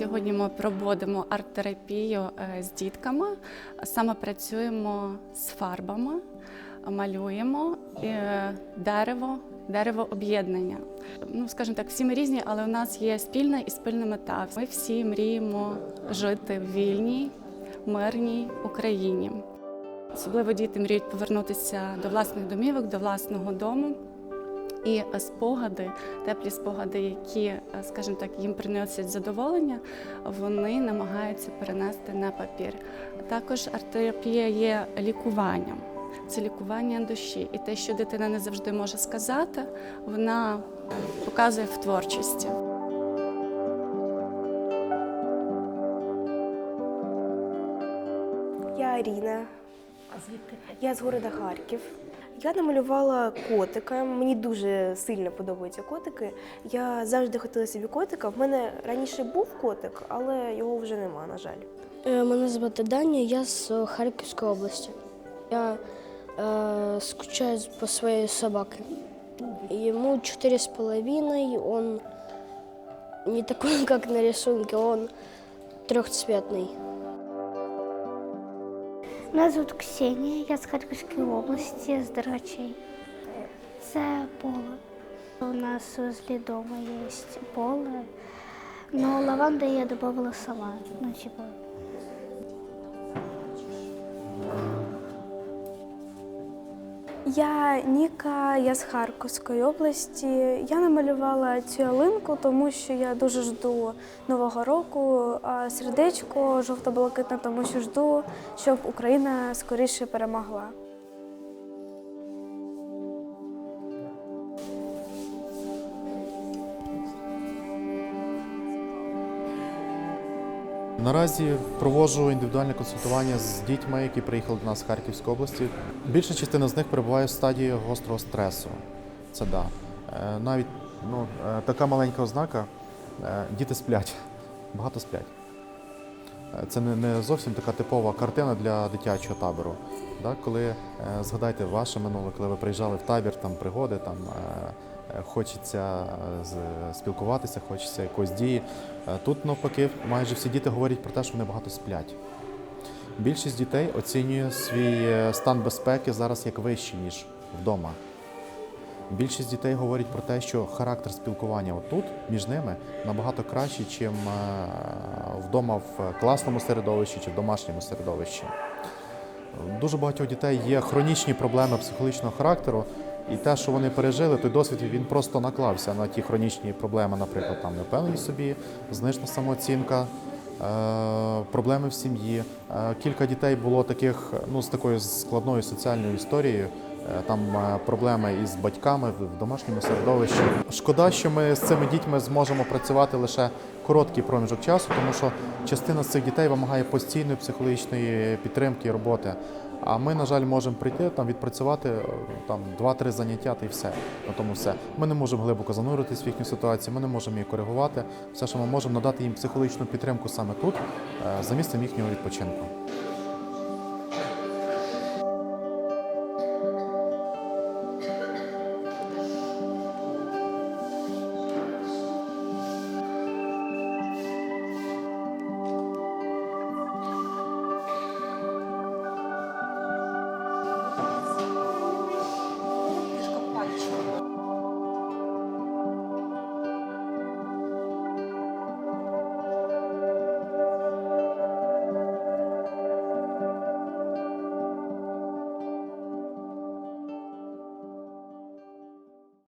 Сьогодні ми проводимо арт-терапію е, з дітками. Саме працюємо з фарбами, малюємо е, дерево, дерево об'єднання. Ну, скажімо так, всі ми різні, але у нас є спільна і спільна мета. Ми всі мріємо жити в вільній, мирній Україні. Особливо діти мріють повернутися до власних домівок, до власного дому. І спогади, теплі спогади, які, е, скажімо так, їм приносять задоволення, вони намагаються перенести на папір. Також арт-терапія є лікуванням. Це лікування душі. І те, що дитина не завжди може сказати, вона показує в творчості. Я Аріна, А звідки? я з города Харків. Я намалювала котика. Мені дуже сильно подобаються котики. Я завжди хотіла собі котика. В мене раніше був котик, але його вже нема, на жаль. Е, Мене звати Даня, я з Харківської області. Я е, скучаю по своей собаке. Ему четыре с половиной, он не такой, как на рисунке, он трехцветный. Мене звуть Ксенія, я з Харківської області, з Дергачей. Це поле. У нас возле дома є поле. Но лаванду я додавала сама. Ну, типа, Я Ніка, я з Харківської області. Я намалювала цю ялинку, тому що я дуже жду Нового року, а сердечко жовто-блакитне, тому що жду, щоб Україна скоріше перемогла. Наразі проводжу індивідуальне консультування з дітьми, які приїхали до нас з Харківської області. Більша частина з них перебуває в стадії гострого стресу. Це да. Е, Навіть ну, е, така маленька ознака. е, Діти сплять, багато сплять. Це не, зовсім така типова картина для дитячого табору. Коли згадайте ваше минуле, коли ви приїжджали в табір, там пригоди, там хочеться е, спілкуватися, хочеться якоїсь дії. Е, Тут навпаки, майже всі діти говорять про те, що вони багато сплять. Більшість дітей оцінює свій е, стан безпеки зараз як вищий, ніж вдома. Більшість дітей говорять про те, що характер спілкування отут між ними набагато кращий, ніж вдома в класному середовищі чи в домашньому середовищі. Дуже багатьох дітей є хронічні проблеми психологічного характеру, і те, що вони пережили, той досвід він просто наклався на ті хронічні проблеми, наприклад, там невпевненість собі, знижена самооцінка, е, проблеми в сім'ї. Е, Кілька дітей було таких ну, з такою складною соціальною історією. Е, Там проблеми із батьками в домашньому середовищі. Шкода, що ми з цими дітьми зможемо працювати лише короткий проміжок часу, тому що частина з цих дітей вимагає постійної психологічної підтримки і роботи. А ми, на жаль, можемо прийти там відпрацювати е, там 2-3 заняття та й все. На тому все. Ми не можемо глибоко зануритись в їхню ситуацію, ми не можемо її коригувати. Все, що ми можемо надати їм психологічну підтримку саме тут, е, за місцем їхнього відпочинку.